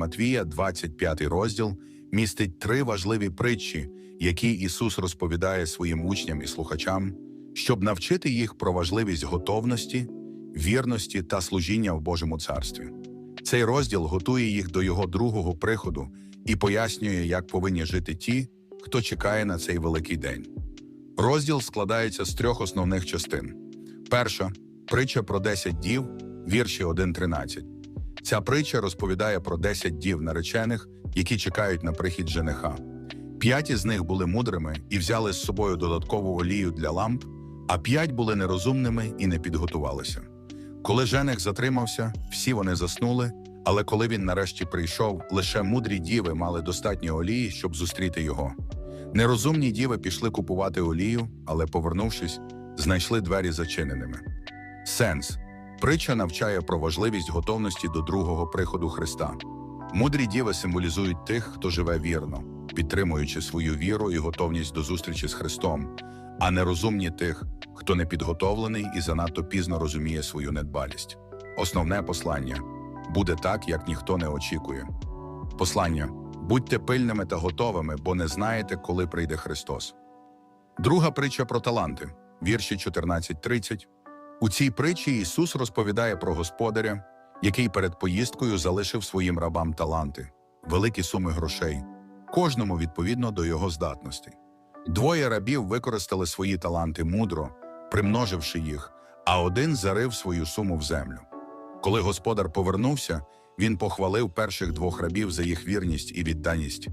Матвія, 25 розділ, містить три важливі притчі, які Ісус розповідає своїм учням і слухачам, щоб навчити їх про важливість готовності, вірності та служіння в Божому царстві. Цей розділ готує їх до його другого приходу і пояснює, як повинні жити ті, хто чекає на цей великий день. Розділ складається з трьох основних частин. Перша притча про 10 дів, вірші 1-13. Ця притча розповідає про 10 дів наречених, які чекають на прихід жениха. П'ять із них були мудрими і взяли з собою додаткову олію для ламп, а п'ять були нерозумними і не підготувалися. Коли жених затримався, всі вони заснули, але коли він нарешті прийшов, лише мудрі діви мали достатньо олії, щоб зустріти його. Нерозумні діви пішли купувати олію, але, повернувшись, знайшли двері зачиненими. Сенс притча навчає про важливість готовності до другого приходу Христа. Мудрі діви символізують тих, хто живе вірно, підтримуючи свою віру і готовність до зустрічі з Христом, а нерозумні тих, хто не підготовлений і занадто пізно розуміє свою недбалість. Основне послання буде так, як ніхто не очікує. Послання будьте пильними та готовими, бо не знаєте, коли прийде Христос. Друга притча про таланти, вірші 14-30. У цій притчі Ісус розповідає про господаря, який перед поїздкою залишив своїм рабам таланти, великі суми грошей, кожному відповідно до його здатностей. Двоє рабів використали свої таланти мудро, примноживши їх, а один зарив свою суму в землю. Коли господар повернувся, він похвалив перших двох рабів за їх вірність і відданість,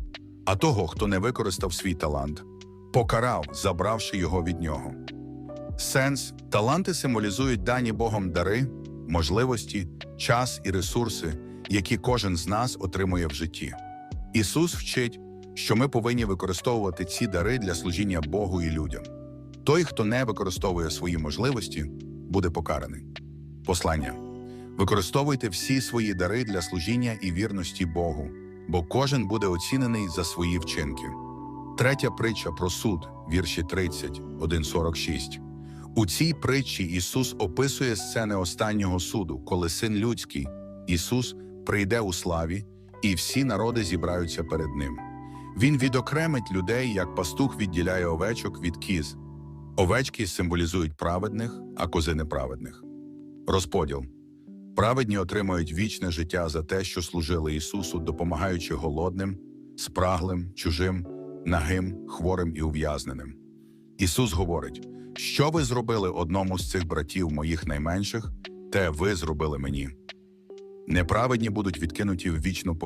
а того, хто не використав свій талант, покарав, забравши його від нього. Сенс таланти символізують дані Богом дари, можливості, час і ресурси, які кожен з нас отримує в житті. Ісус вчить, що ми повинні використовувати ці дари для служіння Богу і людям. Той, хто не використовує свої можливості, буде покараний. Послання. Використовуйте всі свої дари для служіння і вірності Богу, бо кожен буде оцінений за свої вчинки. Третя притча про суд, вірші 30, 1.46. У цій притчі Ісус описує сцени останнього суду, коли Син Людський, Ісус, прийде у славі, і всі народи зібраються перед Ним. Він відокремить людей, як пастух відділяє овечок від кіз. Овечки символізують праведних, а кози неправедних. Розподіл. Праведні отримують вічне життя за те, що служили Ісусу, допомагаючи голодним, спраглим, чужим, нагим, хворим і ув'язненим. Ісус говорить: що ви зробили одному з цих братів моїх найменших, те ви зробили мені. Неправедні будуть відкинуті в вічну